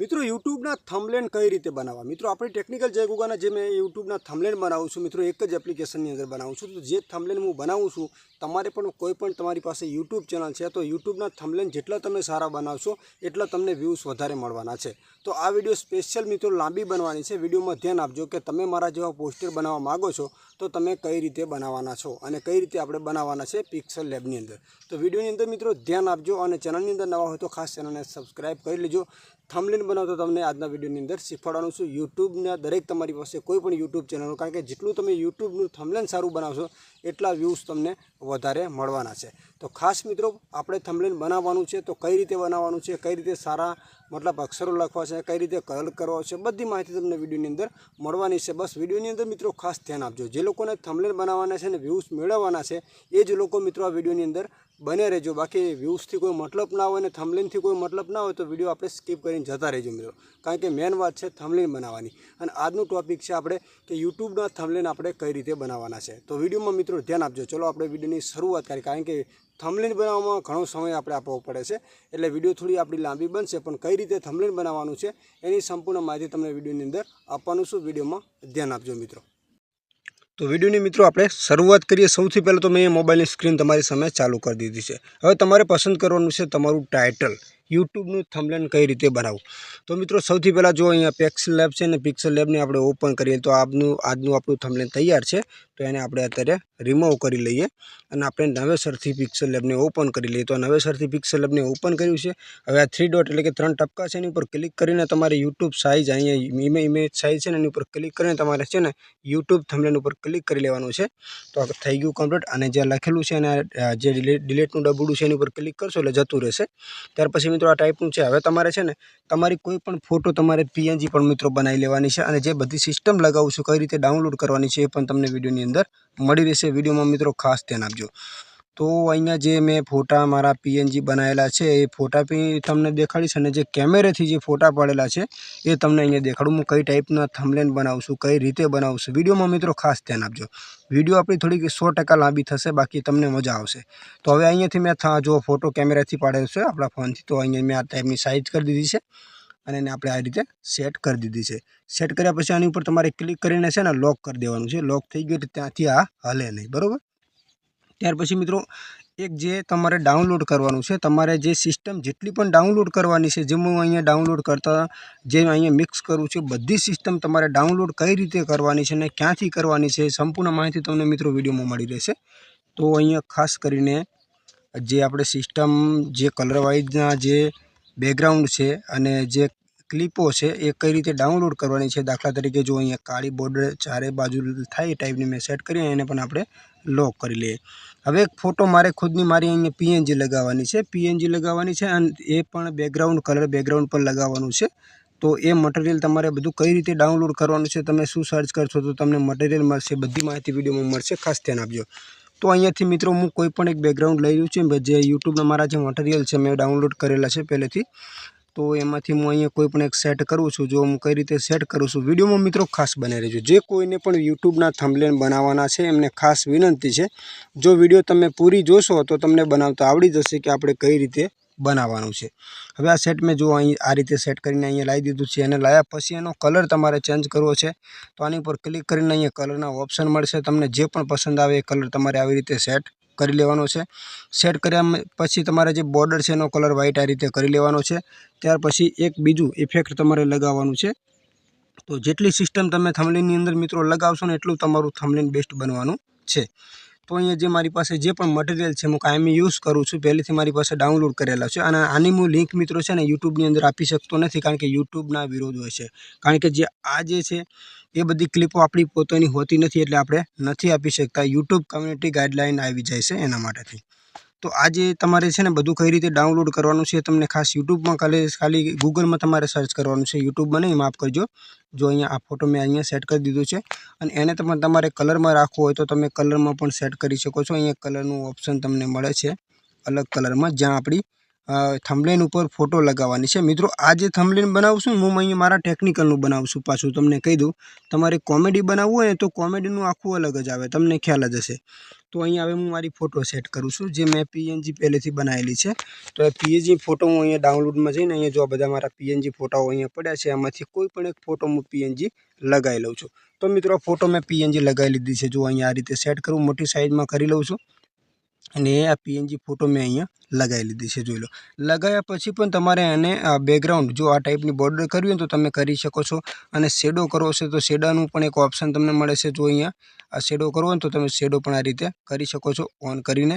મિત્રો, યુટ્યુબના થમલેન કઈ રીતે બનાવવા? મિત્રો, આપણી ટેકનિકલ જય ગુગાના જે મેં યુટ્યુબના થમલેન બનાવું છું, મિત્રો, એક જ એપ્લિકેશનની અંદર બનાવું છું. તો જે થમલેન હું બનાવું છું, તમારે પણ કોઈ પણ તમારી પાસે યુટ્યુબ ચેનલ છે, તો યુટ્યુબના થમલેન જેટલા તમે સારા બનાવશો, એટલા તમને વ્યૂઝ વધારે મળવાના છે. તો આ વીડિયો સ્પેશિયલ મિત્રો, લાંબી બનવાની છે. વિડીયોમાં ધ્યાન આપજો કે તમે મારા જેવા પોસ્ટર બનાવવા માગો છો, તો તમે કઈ રીતે બનાવવાના છો અને કઈ રીતે આપણે બનાવવાના છે પિક્સલ લેબની અંદર. તો વિડીયોની અંદર, મિત્રો, ધ્યાન આપજો અને ચેનલની અંદર નવા હોય તો ખાસ ચેનલને સબસ્ક્રાઈબ કરી લેજો. થંબલેન બનાવતો તમને આજના વિડીયોની અંદર શીખવાડવાનું છું. યુટ્યુબના દરેક તમારી પાસે કોઈ પણ યુટ્યુબ ચેનલ કારણ કે જેટલું તમે યુટ્યુબનું થમલેન સારું બનાવશો, એટલા વ્યૂઝ તમને વધારે મળવાના છે. તો ખાસ મિત્રો, આપણે થમલેન બનાવવાનું છે તો કઈ રીતે બનાવવાનું છે, કઈ રીતે સારા મતલબ અક્ષરો લખવા છે, કઈ રીતે કલર કરવા છે, બધી માહિતી તમને વિડીયોની અંદર મળવાની છે. બસ વિડીયોની અંદર મિત્રો ખાસ ધ્યાન આપજો. જે લોકોને થમલેન બનાવવાના છે અને વ્યૂઝ મેળવવાના છે, એ જ લોકો મિત્રો આ વિડીયોની અંદર બને રહેજો. બાકી વ્યૂઝથી કોઈ મતલબ ના હોય અને થમલિનથી કોઈ મતલબ ના હોય તો વીડિયો આપણે સ્કીપ કરીને જતા રહેજો મિત્રો. કારણ કે મેન વાત છે થમલિન બનાવવાની. અને આજનું ટોપિક છે આપણે કે યુટ્યુબના થમલિન આપણે કઈ રીતે બનાવવાના છે. તો વિડીયોમાં મિત્રો ધ્યાન આપજો. ચલો આપણે વિડીયોની શરૂઆત કરીએ. કારણ કે થંબલેન બનાવવામાં ઘણો સમય આપણે આપવો પડે છે. એટલે વીડિયો થોડી આપણી લાંબી બનશે, પણ કઈ રીતે થંબલેન બનાવવાનું છે એની સંપૂર્ણ માહિતી તમને વિડીયોની અંદર આપવાનું છું. વિડીયોમાં ધ્યાન આપજો મિત્રો. તો વિડીયોની મિત્રો આપણે શરૂઆત કરીએ. સૌથી પહેલાં તો મેં મોબાઈલની સ્ક્રીન તમારી સામે ચાલુ કરી દીધી છે. હવે તમારે પસંદ કરવાનું છે તમારું ટાઇટલ. યુટ્યુબનું થંબલેન કઈ રીતે બનાવવું? તો મિત્રો, સૌથી પહેલાં જો અહીંયા પેક્સલ લેબ છે ને પિક્સલ લેબને આપણે ઓપન કરીએ તો આપનું, આજનું આપણું થંબલેન તૈયાર છે. તો એને આપણે અત્યારે રિમૂવ કરી લઈએ અને આપણે નવેસરથી પિક્સલ લેબને ઓપન કરી લઈએ. તો નવેસરથી પિક્સલ લેબને ઓપન કર્યું છે. હવે આ થ્રી ડોટ એટલે કે ત્રણ ટપકા છે એની ઉપર ક્લિક કરીને તમારે યુટ્યુબ સાઇઝ અહીંયા ઇમે ઇમેજ સાઇઝ છે ને, એની ઉપર ક્લિક કરીને તમારે છે ને યુટ્યુબ થમલેન ઉપર ક્લિક કરી લેવાનું છે. તો થઈ ગયું કમ્પ્લીટ અને જે લખેલું છે અને જે ડિલેટનું ડબડું છે એની ઉપર ક્લિક કરશો એટલે જતું રહેશે. ત્યાર પછી મિત્રો આ ટાઈપનું છે. હવે તમારે છે ને, તમારી કોઈ પણ ફોટો તમારે પીએનજી પણ મિત્રો બનાવી લેવાની છે અને જે બધી સિસ્ટમ લગાવું છું, કઈ રીતે ડાઉનલોડ કરવાની છે એ પણ તમને વિડીયોની અંદર મળી રહેશે. વિડીયોમાં મિત્રો ખાસ ધ્યાન આપજો. તો અહીંયા જે મેં ફોટા મારા પીએનજી બનાવેલા છે, એ ફોટા બી તમને દેખાડીશ અને જે કેમેરેથી જે ફોટા પાડેલા છે, એ તમને અહીંયા દેખાડું. હું કઈ ટાઈપના થમલેન બનાવું છું, કઈ રીતે બનાવું છું વિડીયોમાં મિત્રો ખાસ ધ્યાન આપજો. વીડિયો આપણી થોડીક સો ટકા લાંબી થશે, બાકી તમને મજા આવશે. તો હવે અહીંયાથી મેં જો ફોટો કેમેરાથી પાડેલો છે આપણા ફોનથી, તો અહીંયા મેં આ ટાઈપની સાઇઝ કરી દીધી છે અને એને આપણે આ રીતે સેટ કરી દીધી છે. સેટ કર્યા પછી આની ઉપર તમારે ક્લિક કરીને છે ને લોક કરી દેવાનું છે. લોક થઈ ગયું એટલે ત્યાંથી આ હલે નહીં, બરાબર? ત્યાર પછી મિત્રો એક જે તમારે ડાઉનલોડ કરવાનું છે, તમારે જે સિસ્ટમ જેટલી પણ ડાઉનલોડ કરવાની છે જેમ હું અહીંયા ડાઉનલોડ કરતા, જે અહીંયા મિક્સ કરું છું, બધી સિસ્ટમ તમારે ડાઉનલોડ કઈ રીતે કરવાની છે અને ક્યાંથી કરવાની છે સંપૂર્ણ માહિતી તમને મિત્રો વિડીયોમાં મળી રહેશે. તો અહીંયા ખાસ કરીને જે આપણે સિસ્ટમ જે કલરવાઇઝના જે બેકગ્રાઉન્ડ છે અને જે ક્લિપો છે એ કઈ રીતે ડાઉનલોડ કરવાની છે, દાખલા તરીકે જો અહીંયા કાળી બોર્ડર ચારે બાજુ થાય એ ટાઈપની મેં સેટ કરી એને પણ આપણે લોક કરી લઈએ. હવે એક ફોટો મારે ખુદની મારી અહીંયા પીએનજી લગાવવાની છે. પીએનજી લગાવવાની છે અને એ પણ બેકગ્રાઉન્ડ કલર બેકગ્રાઉન્ડ પર લગાવવાનું છે. તો એ મટીરિયલ તમારે બધું કઈ રીતે ડાઉનલોડ કરવાનું છે, તમે શું સર્ચ કરશો તો તમને મટીરિયલ મળશે, બધી માહિતી વિડીયોમાં મળશે. ખાસ ધ્યાન આપજો. તો અહીંયાથી મિત્રો હું કોઈ પણ એક બેકગ્રાઉન્ડ લઈ રહ્યું છું, જે યુટ્યુબના મારા જે મટીરિયલ છે, મેં ડાઉનલોડ કરેલા છે પહેલેથી. તો એમાંથી હું અહીંયા કોઈ પણ એક સેટ કરું છું. જો હું કઈ રીતે સેટ કરું છું, વિડીયોમાં મિત્રો ખાસ બની રહેજો. જે કોઈને પણ યુટ્યુબના થંબલેન બનાવવાના છે, એમને ખાસ વિનંતી છે. જો વીડિયો તમે પૂરી જોશો, તો તમને બનાવતા આવડી જશે કે આપણે કઈ રીતે બનાવવાનું છે. હવે આ સેટ મેં જો અહીં આ રીતે સેટ કરીને અહીંયા લાવી દીધું છે. એને લાવ્યા પછી એનો કલર તમારે ચેન્જ કરવો છે. તો આની ઉપર ક્લિક કરીને અહીંયા કલરના ઓપ્શન મળશે. તમને જે પણ પસંદ આવે એ કલર તમારે આવી રીતે સેટ કરી લેવાનો છે. સેટ કર્યા પછી તમારે જે બોર્ડર છે એનો કલર વ્હાઇટ આ રીતે કરી લેવાનો છે. ત્યાર પછી એક બીજું ઇફેક્ટ તમારે લગાવવાનું છે. તો જેટલી સિસ્ટમ તમે થમલેનની અંદર મિત્રો લગાવશો ને એટલું તમારું થમલેન બેસ્ટ બનવાનું છે. તો અહીંયા જે મારી પાસે જે પણ મટીરિયલ છે, હું કાયમી યુઝ કરું છું, પહેલેથી મારી પાસે ડાઉનલોડ કરેલા છે અને આની હું લિંક મિત્રો છે ને યુટ્યુબની અંદર આપી શકતો નથી કારણ કે યુટ્યુબના વિરોધ હોય છે. કારણ કે જે આ જે છે, એ બધી ક્લિપો આપણી પોતાની હોતી નથી એટલે આપણે નથી આપી શકતા. યુટ્યુબ કમ્યુનિટી ગાઈડલાઇન આવી જાય છે એના માટેથી. તો આજે તમારે છે ને બધું કઈ રીતે ડાઉનલોડ કરવાનું છે તમને ખાસ યુટ્યુબમાં ખાલી ખાલી ગૂગલમાં તમારે સર્ચ કરવાનું છે. યુટ્યુબમાં નહીં માફ કરજો. જો અહીંયા આ ફોટો મેં અહીંયા સેટ કરી દીધો છે અને એને તમે તમારે કલરમાં રાખવો હોય તો તમે કલરમાં પણ સેટ કરી શકો છો. અહીંયા કલરનું ઓપ્શન તમને મળે છે. અલગ કલરમાં જ્યાં આપણી થંબલેન ઉપર ફોટો લગાવવાની છે. મિત્રો, આ જે થંબલેન બનાવશું હું અહીંયા મારા ટેકનિકલનું બનાવું છું પાછું, તમને કહી દઉં. તમારે કોમેડી બનાવવું હોય ને, તો કોમેડીનું આખું અલગ જ આવે. તમને ખ્યાલ જ હશે. તો અહીંયા હવે હું મારી ફોટો સેટ કરું છું, જે મેં પીએનજી પહેલેથી બનાવેલી છે. તો એ પીએનજી ફોટો હું અહીંયા ડાઉનલોડમાં જઈને અહીંયા જો બધા મારા પીએનજી ફોટાઓ અહીંયા પડ્યા છે, આમાંથી કોઈ પણ એક ફોટો હું પીએનજી લગાવી લઉં છું. તો મિત્રો ફોટો મેં પીએનજી લગાવી લીધી છે. જો અહીંયા આ રીતે સેટ કરું, મોટી સાઇઝમાં કરી લઉં છું. અને આ પીએનજી ફોટો મેં અહીંયા લગાવી લીધી છે, જોઈ લો. લગાવ્યા પછી પણ તમારે એને બેકગ્રાઉન્ડ જો આ ટાઈપની બોર્ડર કરવી હોય તો તમે કરી શકો છો. અને શેડો કરવો છે તો શેડાનું પણ એક ઓપ્શન તમને મળે છે, જો અહીંયા આ શેડો કરવો હોય તો તમે શેડો પણ આ રીતે કરી શકો છો ઓન કરીને.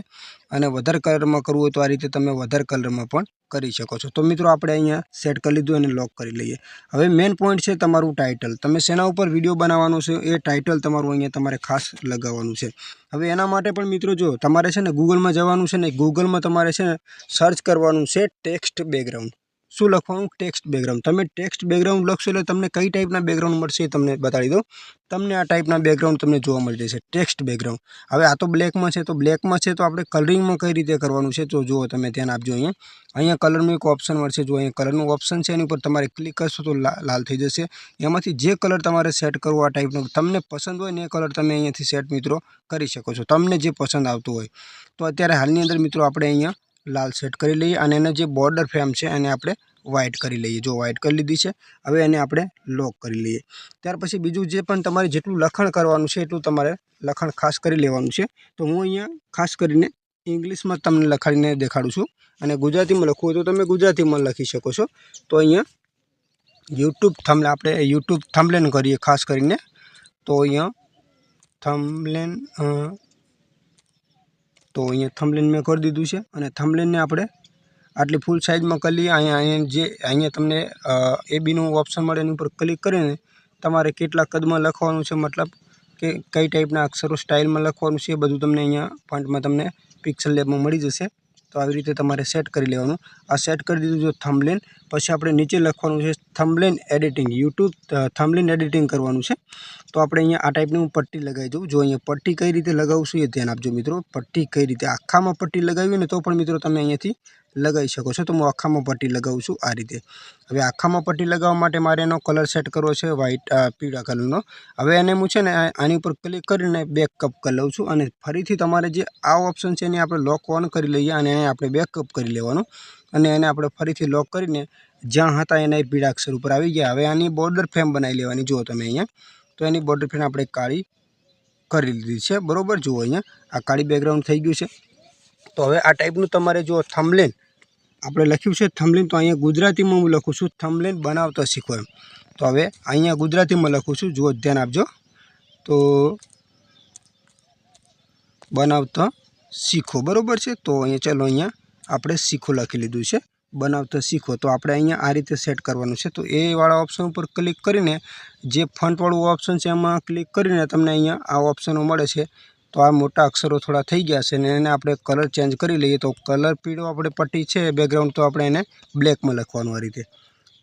અને વધારે કલરમાં કરવું હોય તો આ રીતે તમે વધારે કલરમાં પણ કરી શકો છો. તો મિત્રો આપણે અહીંયા સેટ કરી લીધું અને લોક કરી લઈએ. હવે મેઇન પોઈન્ટ છે તમારું ટાઇટલ તમે શેના ઉપર વીડિયો બનાવવાનો છે એ ટાઇટલ તમારું અહીંયા તમારે ખાસ લગાવવાનું છે. હવે એના માટે પણ મિત્રો જો તમારે છે ને ગૂગલમાં જવાનું છે ને ગૂગલમાં તમારે છે ને સર્ચ કરવાનું છે ટેક્સ્ટ બેકગ્રાઉન્ડ શું લખવાનું ટેક્સ્ટ બેકગ્રાઉન્ડ તમે ટેક્સ્ટ બેકગ્રાઉન્ડ લખશો એટલે તમને કઈ ટાઈપના બેકગ્રાઉન્ડ મળશે તમને બતાવી દઉં. તમને આ ટાઈપના બેકગ્રાઉન્ડ તમને જોવા મળી જશે. ટેક્સ્ટ બેકગ્રાઉન્ડ હવે આ તો બ્લેકમાં છે, તો બ્લેકમાં છે તો આપણે કલરિંગમાં કઈ રીતે કરવાનું છે? તો જુઓ તમે ધ્યાન આપજો અહીંયા. અહીંયા કલરનું એક ઓપ્શન મળશે. જો અહીંયા કલરનું ઓપ્શન છે, એની ઉપર તમારે ક્લિક કરશો તો લાલ થઈ જશે. એમાંથી જે કલર તમારે સેટ કરવો આ ટાઈપનો તમને પસંદ હોય ને એ કલર તમે અહીંયાથી સેટ મિત્રો કરી શકો છો. તમને જે પસંદ આવતું હોય. તો અત્યારે હાલની અંદર મિત્રો આપણે અહીંયા લાલ સેટ કરી લઈએ અને એનો જે બોર્ડર ફ્રેમ છે એને આપણે વ્હાઇટ કરી લઈએ. જો વ્હાઇટ કરી લીધી છે, હવે એને આપણે લોક કરી લઈએ. ત્યાર પછી બીજું જે પણ તમારે જેટલું લખણ કરવાનું છે, એટલું તમારે લખણ ખાસ કરી લેવાનું છે. તો હું અહીંયા ખાસ કરીને ઇંગ્લિશમાં તમને લખાડીને દેખાડું છું. અને ગુજરાતીમાં લખવું હોય તો તમે ગુજરાતીમાં લખી શકો છો. તો અહીંયા યુટ્યુબ થમલે આપણે યુટ્યુબ થમલેન કરીએ ખાસ કરીને. તો અહીંયા થંબલેન તો અહીંયા થમલિન મેં કરી દીધું છે અને થમલેનને આપણે આટલી ફૂલ સાઇઝમાં કરી લઈએ. અહીંયા અહીંયા જે અહીંયા તમને એ બીનું ઓપ્શન મળે એની ઉપર ક્લિક કરીને તમારે કેટલા કદમાં લખવાનું છે, મતલબ કે કઈ ટાઈપના અક્ષરો સ્ટાઇલમાં લખવાનું છે એ બધું તમને અહીંયા ફંટમાં તમને પિક્સલ લેબમાં મળી જશે. તો આવી રીતે તમારે સેટ કરી લેવાનું. આ સેટ કરી દીધું જો થંબલેન પછી આપણે નીચે લખવાનું છે thumbnail editing YouTube thumbnail editing કરવાનું છે. તો આપણે અહીંયા આ ટાઈપની હું પટ્ટી લગાવી દઉં. જો અહીંયા પટ્ટી કઈ રીતે લગાવશું એ ધ્યાન આપજો મિત્રો. પટ્ટી કઈ રીતે આખામાં પટ્ટી લગાવી ને તો પણ મિત્રો તમે અહીંયાથી લગાવી શકો છો. તો હું આખામાં પટ્ટી લગાવું છું આ રીતે. હવે આખામાં પટ્ટી લગાવવા માટે મારે એનો કલર સેટ કરવો છે વ્હાઇટ પીળા કલરનો હવે એને હું છે ને આની ઉપર ક્લિક કરીને બેકઅપ કરી લઉં છું અને ફરીથી તમારે જે આ ઓપ્શન છે એને આપણે લોક ઓન કરી લઈએ અને એને આપણે બેકઅપ કરી લેવાનું. અને એને આપણે ફરીથી લોક કરીને જ્યાં હતા એના પીળા અક્ષર ઉપર આવી ગયા. હવે આની બોર્ડર ફ્રેમ બનાવી લેવાની. જુઓ તમે અહીંયા. તો એની બોર્ડર ફ્રેમ આપણે કાળી કરી લીધી છે. બરાબર? જુઓ અહીંયા, આ કાળી બેકગ્રાઉન્ડ થઈ ગયું છે. તો હવે આ ટાઈપનું તમારે જો થંબલેન આપણે લખ્યું છે થમલેન તો અહીંયા ગુજરાતીમાં હું લખું છું થંબલેન બનાવતા શીખો એમ. તો હવે અહીંયા ગુજરાતીમાં લખું છું. જુઓ, ધ્યાન આપજો. તો બનાવતા શીખો. બરાબર છે? તો અહીંયા ચાલો, અહીંયા આપણે શીખો લખી લીધું છે. બનાવતા શીખો. તો આપણે અહીંયા આ રીતે સેટ કરવાનું છે. તો એ વાળા ઓપ્શન ઉપર ક્લિક કરીને જે ફ્રન્ટવાળું ઓપ્શન છે એમાં ક્લિક કરીને તમને અહીંયા આ ઓપ્શનો મળે છે. તો આ મોટા અક્ષરો થોડા થઈ ગયા છે અને એને આપણે કલર ચેન્જ કરી લઈએ તો કલર પીળો આપણે પટ્ટી છે બેકગ્રાઉન્ડ તો આપણે એને બ્લેકમાં લખવાનું આ રીતે.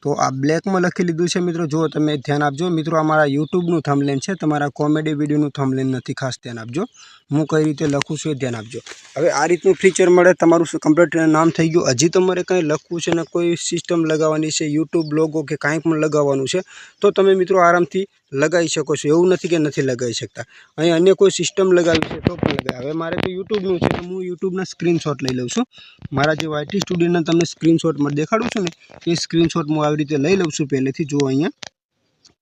તો આ બ્લેકમાં લખી લીધું છે મિત્રો જો તમે ધ્યાન આપજો. મિત્રો, અમારા યુટ્યુબનું થમલેન છે, તમારા કોમેડી વિડીયોનું થમલેન નથી, ખાસ ધ્યાન આપજો. હું કઈ રીતે લખું છું એ ધ્યાન આપજો. હવે આ રીતનું ફીચર મળે, તમારું કમ્પ્લીટ નામ થઈ ગયું. હજી તમારે કંઈ લખવું છે ને કોઈ સિસ્ટમ લગાવવાની છે યુટ્યુબ લોગો કે કાંઈ પણ લગાવવાનું છે, તો તમે મિત્રો આરામથી લગાવી શકો છો. એવું નથી કે નથી લગાવી શકતા. અહીં અન્ય કોઈ સિસ્ટમ લગાવી છે તો પણ લગાવે. હવે મારે તો યુટ્યુબનું છે, તો હું યુટ્યુબના સ્ક્રીનશોટ લઈ લઉં છું. મારા જે વાયટી સ્ટુડિયોના તમને સ્ક્રીનશોટમાં દેખાડું છું ને, એ સ્ક્રીનશોટ હું આવી રીતે લઈ લઉં છું પહેલેથી જો અહીંયા.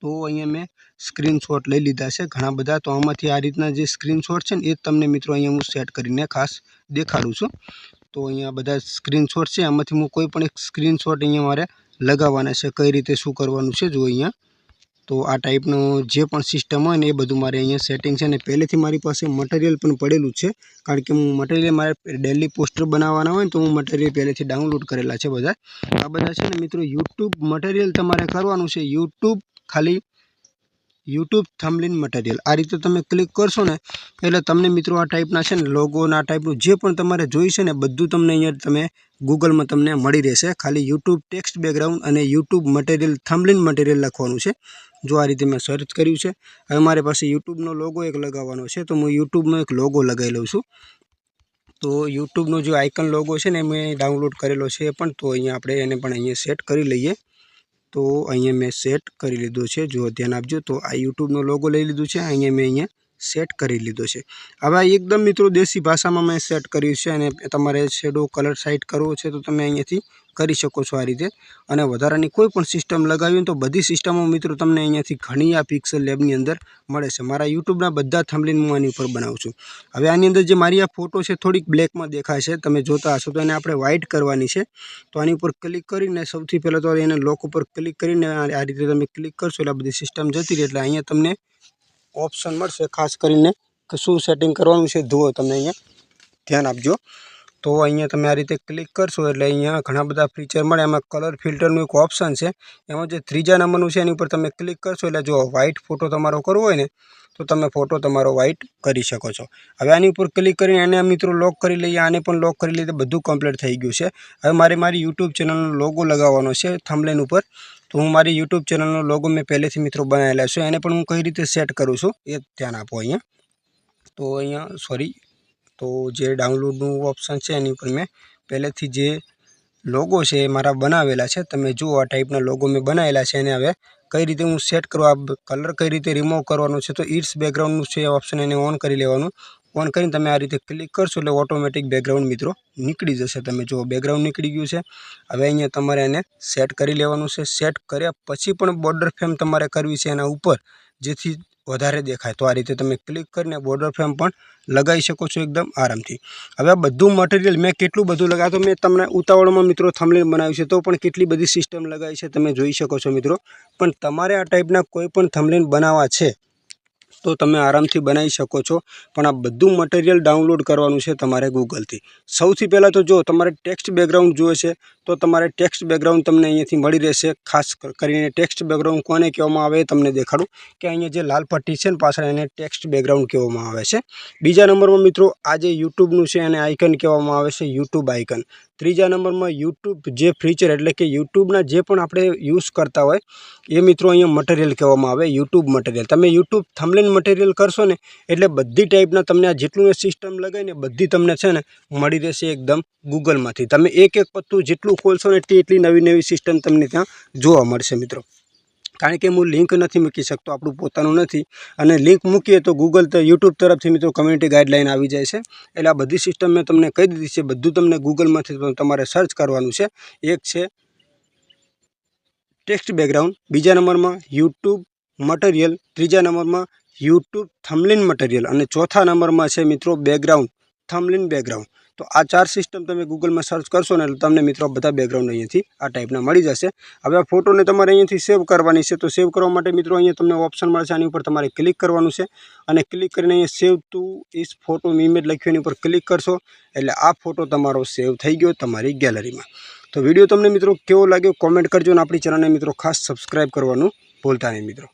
તો અહીંયા મેં સ્ક્રીનશોટ લઈ લીધા છે ઘણા બધા. તો આમાંથી આ રીતના જે સ્ક્રીનશોટ છે ને, એ તમને મિત્રો અહીંયા હું સેટ કરીને ખાસ દેખાડું છું. તો અહીંયા બધા સ્ક્રીનશોટ છે. આમાંથી હું કોઈ પણ એક સ્ક્રીનશોટ અહીંયા મારે લગાવવાના છે, કઈ રીતે શું કરવાનું છે જો અહીંયા. તો આ ટાઈપનું જે પણ સિસ્ટમ હોય ને એ બધું મારે અહીંયા સેટિંગ છે ને પહેલેથી મારી પાસે મટીરિયલ પણ પડેલું છે. કારણ કે હું મટીરિયલ મારે ડેલી પોસ્ટર બનાવવાના હોય ને તો હું મટીરિયલ પહેલેથી ડાઉનલોડ કરેલા છે બધા. આ બધા છે ને મિત્રો યુટ્યુબ મટીરિયલ તમારે કરવાનું છે. યુટ્યુબ ખાલી યુટ્યુબ થમલિન મટીરિયલ આ રીતે તમે ક્લિક કરશો ને એટલે તમને મિત્રો આ ટાઈપના છે ને લોગોના ટાઈપનું જે પણ તમારે જોઈશે ને બધું તમને અહીંયા તમે ગૂગલમાં તમને મળી રહેશે. ખાલી યુટ્યુબ ટેક્સ્ટ બેકગ્રાઉન્ડ અને યુટ્યુબ મટીરિયલ થમલિન મટીરિયલ લખવાનું છે. જો આ રીતે મેં સર્ચ કર્યું છે, હવે મારી પાસે યુટ્યુબનો લોગો એક લગાવવાનો છે, તો હું યુટ્યુબનો એક લોગો લગાવી લઉં છું. તો યુટ્યુબનો જે આઇકન લોગો છે ને મેં ડાઉનલોડ કરેલો છે પણ, તો અહીંયા આપણે એને પણ અહીંયા સેટ કરી લઈએ. તો અહીંયા મેં સેટ કરી લીધો છે, જો ધ્યાન આપજો, તો આ યુટ્યુબનો લોગો લઈ લીધું છે, અહીંયા મેં અહીંયા સેટ કરી લીધો છે. હવે એકદમ મિત્રો દેશી ભાષામાં મેં સેટ કર્યું છે અને તમારે શેડો કલર સાઇટ કરવો છે, તો તમે અહીંયાથી કરી શકો છો આ રીતે. અને વધારાની કોઈ પણ સિસ્ટમ લગાવી તો બધી સિસ્ટમો મિત્રો તમને અહીંયાથી ઘણી આ પિક્સલ લેબની અંદર મળે છે. મારા યુટ્યુબના બધા થંબલિન હું આની ઉપર બનાવું છું. હવે આની અંદર જે મારી આ ફોટો છે થોડીક બ્લેકમાં દેખાય છે. તમે જોતા હશો તો એને આપણે વ્હાઇટ કરવાની છે. તો આની ઉપર ક્લિક કરીને સૌથી પહેલાં તો એને લોક ઉપર ક્લિક કરીને આ રીતે તમે ક્લિક કરશો એટલે બધી સિસ્ટમ જતી રહે. એટલે અહીંયા તમને ઓપ્શન મળશે. ખાસ કરીને કે શું સેટિંગ કરવાનું છે જુઓ તમે અહીંયા. ધ્યાન આપજો. તો અહીંયા તમે આ રીતે ક્લિક કરશો એટલે અહીંયા ઘણા બધા ફીચર મળે. એમાં કલર ફિલ્ટરનું એક ઓપ્શન છે. એમાં જે ત્રીજા નંબરનું છે એની ઉપર તમે ક્લિક કરશો એટલે જો વ્હાઇટ ફોટો તમારો કરવો હોય ને, તો તમે ફોટો તમારો વ્હાઇટ કરી શકો છો. હવે આની ઉપર ક્લિક કરીને એને મિત્રો લોક કરી લઈએ. આને પણ લોક કરી લઈએ બધું કમ્પ્લીટ થઈ ગયું છે. હવે મારે મારી યુટ્યુબ ચેનલનો લોગો લગાવવાનો છે થમલેન ઉપર. તો હું મારી યુટ્યુબ ચેનલનો લોગો મેં પહેલેથી મિત્રો બનાવેલા છે. એને પણ હું કઈ રીતે સેટ કરું છું એ ધ્યાન આપો અહીંયા. તો અહીંયા સોરી તો જે ડાઉનલોડનું ઓપ્શન છે એની ઉપર મેં પહેલેથી જે લોગો છે એ મારા બનાવેલા છે. તમે જુઓ આ ટાઈપના લોગો મેં બનાવેલા છે એને હવે કઈ રીતે હું સેટ કરું, આ કલર કઈ રીતે રિમૂવ કરવાનો છે, તો ઇટ્સ બેકગ્રાઉન્ડનું છે ઓપ્શન એને ઓન કરી લેવાનું. ઓન કરીને તમે આ રીતે ક્લિક કરશો એટલે ઓટોમેટિક બેકગ્રાઉન્ડ મિત્રો નીકળી જશે. તમે જુઓ બેકગ્રાઉન્ડ નીકળી ગયું છે. હવે અહીંયા તમારે એને સેટ કરી લેવાનું છે. સેટ કર્યા પછી પણ બોર્ડર ફ્રેમ તમારે કરવી છે એના ઉપર, જેથી વધારે દેખાય. તો આ રીતે તમે ક્લિક કરીને બોર્ડર ફ્રેમ પણ લગાવી શકો છો એકદમ આરામથી. હવે આ બધું મટીરિયલ મેં કેટલું બધું લગાવ્યું તો મેં તમને ઉતાવળમાં મિત્રો થમલેન બનાવ્યું છે, તો પણ કેટલી બધી સિસ્ટમ લગાવી છે તમે જોઈ શકો છો મિત્રો. પણ તમારે આ ટાઈપના કોઈ પણ થંબલેન બનાવવા છે, તો તમે આરામથી બનાવી શકો છો. પણ આ બધું મટીરિયલ ડાઉનલોડ કરવાનું છે તમારે ગૂગલથી સૌથી પહેલાં તો જો તમારે ટેક્સ્ટ બેકગ્રાઉન્ડ જોઈએ છે તો તમારે ટેક્સ્ટ બેકગ્રાઉન્ડ તમને અહીંયાથી મળી રહેશે. ખાસ કરીને ટેક્સ્ટ બેકગ્રાઉન્ડ કોને કહેવામાં આવે તમને દેખાડું. કે અહીંયા જે લાલ પટ્ટી છે ને પાછળ એને ટેક્સ્ટ બેકગ્રાઉન્ડ કહેવામાં આવે છે. બીજા નંબરમાં મિત્રો, આ જે યુટ્યુબનું છે એને આઇકન કહેવામાં આવે છે, યુટ્યુબ આઇકન ત્રીજા નંબરમાં યુટ્યુબ જે ફીચર એટલે કે યુટ્યુબના જે પણ આપણે યુઝ કરતા હોય, એ મિત્રો અહીંયા મટીરિયલ કહેવામાં આવે, યુટ્યુબ મટીરિયલ તમે યુટ્યુબ થમલેન મટીરિયલ કરશો ને, એટલે બધી ટાઈપના તમને આ જેટલું સિસ્ટમ લગાવીને બધી તમને છે ને મળી રહેશે એકદમ ગૂગલમાંથી તમે એક એક પત્તું જેટલું ખોલશો ને એટલી નવી નવી સિસ્ટમ તમને ત્યાં જોવા મળશે મિત્રો. કારણ કે હું લિંક નથી મૂકી શકતો, આપણું પોતાનું નથી. અને લિંક મૂકીએ તો ગૂગલ તો યુટ્યુબ તરફથી મિત્રો કમ્યુનિટી ગાઈડલાઇન આવી જાય છે. એટલે આ બધી સિસ્ટમ મેં તમને કહી દીધી છે, બધું તમને ગૂગલમાંથી તમારે સર્ચ કરવાનું છે. એક છે ટેક્સ્ટ બેકગ્રાઉન્ડ બીજા નંબરમાં યુટ્યુબ મટીરિયલ ત્રીજા નંબરમાં યુટ્યુબ થમલિન મટીરિયલ અને ચોથા નંબરમાં છે મિત્રો બેકગ્રાઉન્ડ થમલિન બેકગ્રાઉન્ડ તો આ ચાર સિસ્ટમ તમે ગૂગલમાં સર્ચ કરશો ને એટલે તમને મિત્રો બધા બેકગ્રાઉન્ડ અહીંયાથી આ ટાઈપના મળી જશે. હવે આ ફોટોને તમારે અહીંયાથી સેવ કરવાની છે, તો સેવ કરવા માટે મિત્રો અહીંયા તમને ઓપ્શન મળશે, આની ઉપર તમારે ક્લિક કરવાનું છે. અને ક્લિક કરીને અહીંયા save to is photo image લખ્યું, એની ઉપર ક્લિક કરશો એટલે આ ફોટો તમારો સેવ થઈ ગયો તમારી ગેલેરીમાં તો વીડિયો તમને મિત્રો કેવો લાગ્યો કોમેન્ટ કરજો અને આપણી ચેનલને મિત્રો ખાસ સબસ્ક્રાઈબ કરવાનું ભૂલતા નહીં મિત્રો.